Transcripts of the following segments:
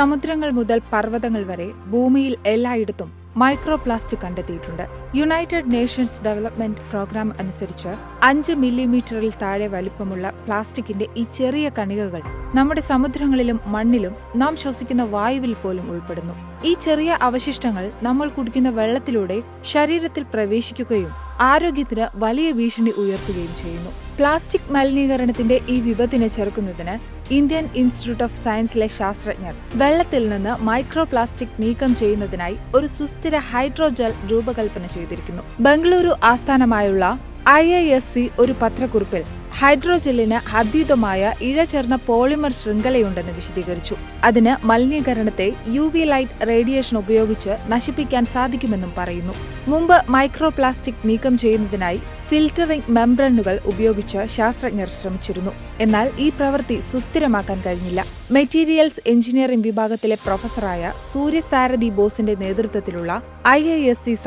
സമുദ്രങ്ങൾ മുതൽ പർവതങ്ങൾ വരെ ഭൂമിയിൽ എല്ലായിടത്തും മൈക്രോ പ്ലാസ്റ്റിക് കണ്ടെത്തിയിട്ടുണ്ട്. യുണൈറ്റഡ് നേഷൻസ് ഡെവലപ്മെന്റ് പ്രോഗ്രാം അനുസരിച്ച് അഞ്ച് മില്ലിമീറ്ററിൽ താഴെ വലിപ്പമുള്ള പ്ലാസ്റ്റിക്കിന്റെ ഈ ചെറിയ കണികകൾ നമ്മുടെ സമുദ്രങ്ങളിലും മണ്ണിലും നാം ശ്വസിക്കുന്ന വായുവിൽ പോലും ഉൾപ്പെടുന്നു. ഈ ചെറിയ അവശിഷ്ടങ്ങൾ നമ്മൾ കുടിക്കുന്ന വെള്ളത്തിലൂടെ ശരീരത്തിൽ പ്രവേശിക്കുകയും ആരോഗ്യത്തിന് വലിയ ഭീഷണി ഉയർത്തുകയും ചെയ്യുന്നു. പ്ലാസ്റ്റിക് മലിനീകരണത്തിന്റെ ഈ വിപത്തിനെ ചെറുക്കുന്നതിന് ഇന്ത്യൻ ഇൻസ്റ്റിറ്റ്യൂട്ട് ഓഫ് സയൻസിലെ ശാസ്ത്രജ്ഞർ. വെള്ളത്തിൽ നിന്ന് മൈക്രോ പ്ലാസ്റ്റിക് നീക്കം ചെയ്യുന്നതിനായി ഒരു സുസ്ഥിര ഹൈഡ്രോജൽ രൂപകൽപ്പന ചെയ്തിരിക്കുന്നു. ബംഗളൂരു ആസ്ഥാനമായുള്ള ഐ ഒരു പത്രക്കുറിപ്പിൽ ഹൈഡ്രോജെല്ലിന് അതീതമായ ഇഴചേർന്ന പോളിമർ ശൃംഖലയുണ്ടെന്ന് വിശദീകരിച്ചു. അതിന് മലിനീകരണത്തെ യു വി ലൈറ്റ് റേഡിയേഷൻ ഉപയോഗിച്ച് നശിപ്പിക്കാൻ സാധിക്കുമെന്നും പറയുന്നു. മുമ്പ് മൈക്രോ പ്ലാസ്റ്റിക് നീക്കം ചെയ്യുന്നതിനായി ഫിൽറ്ററിംഗ് മെംബ്രനുകൾ ഉപയോഗിച്ച് ശാസ്ത്രജ്ഞർ ശ്രമിച്ചിരുന്നു. എന്നാൽ ഈ പ്രവൃത്തി സുസ്ഥിരമാക്കാൻ കഴിഞ്ഞില്ല. മെറ്റീരിയൽസ് എഞ്ചിനീയറിംഗ് വിഭാഗത്തിലെ പ്രൊഫസറായ സൂര്യസാരഥി ബോസിന്റെ നേതൃത്വത്തിലുള്ള ഐ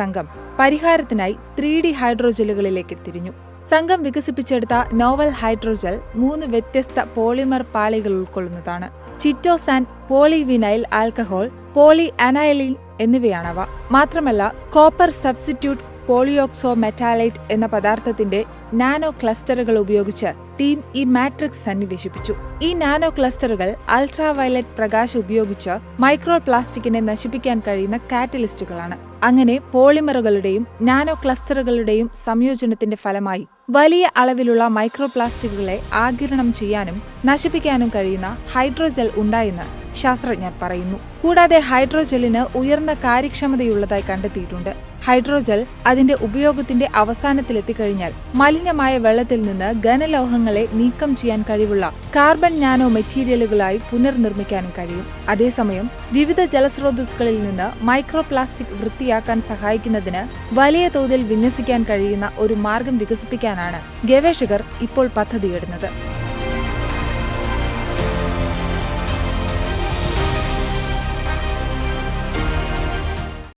സംഘം പരിഹാരത്തിനായി ത്രീ ഡി ഹൈഡ്രോജലുകളിലേക്ക് തിരിഞ്ഞു. സംഘം വികസിപ്പിച്ചെടുത്ത നോവൽ ഹൈഡ്രോജൽ മൂന്ന് വ്യത്യസ്ത പോളിമർ പാളികൾ ഉൾക്കൊള്ളുന്നതാണ്. Chitosan polyvinyl alcohol polyaniline എന്നിവയാണവ. മാത്രമല്ല കോപ്പർ സബ്സ്റ്റിറ്റ്യൂട്ട് പോളിയോക്സോ മെറ്റാലൈറ്റ് എന്ന പദാർത്ഥത്തിന്റെ നാനോ ക്ലസ്റ്ററുകൾ ഉപയോഗിച്ച് ടീം ഈ മാട്രിക്സ് സന്നിവേശിപ്പിച്ചു. ഈ നാനോ ക്ലസ്റ്ററുകൾ അൾട്രാ വയലറ്റ് പ്രകാശം ഉപയോഗിച്ച് മൈക്രോ പ്ലാസ്റ്റിക്കിനെ നശിപ്പിക്കാൻ കഴിയുന്ന കാറ്റലിസ്റ്റുകളാണ്. അങ്ങനെ പോളിമറുകളുടെയും നാനോ ക്ലസ്റ്ററുകളുടെയും സംയോജനത്തിന്റെ ഫലമായി വലിയ അളവിലുള്ള മൈക്രോ പ്ലാസ്റ്റിക്കുകളെ ആഗിരണം ചെയ്യാനും നശിപ്പിക്കാനും കഴിയുന്ന ഹൈഡ്രോജെൽ ഉണ്ടായെന്ന് ശാസ്ത്രജ്ഞർ പറയുന്നു. കൂടാതെ ഹൈഡ്രോജലിന് ഉയർന്ന കാര്യക്ഷമതയുള്ളതായി കണ്ടെത്തിയിട്ടുണ്ട്. ഹൈഡ്രോജൽ അതിന്റെ ഉപയോഗത്തിന്റെ അവസാനത്തിലെത്തിക്കഴിഞ്ഞാൽ മലിനമായ വെള്ളത്തിൽ നിന്ന് ഘനലോഹങ്ങളെ നീക്കം ചെയ്യാൻ കഴിവുള്ള കാർബൺ നാനോ മെറ്റീരിയലുകളായി പുനർനിർമ്മിക്കാനും കഴിയും. അതേസമയം വിവിധ ജലസ്രോതസ്സുകളിൽ നിന്ന് മൈക്രോ പ്ലാസ്റ്റിക് വൃത്തിയാക്കാൻ സഹായിക്കുന്നതിന് വലിയ തോതിൽ വിന്യസിക്കാൻ കഴിയുന്ന ഒരു മാർഗം വികസിപ്പിക്കാനാണ് ഗവേഷകർ ഇപ്പോൾ പദ്ധതിയിടുന്നത്.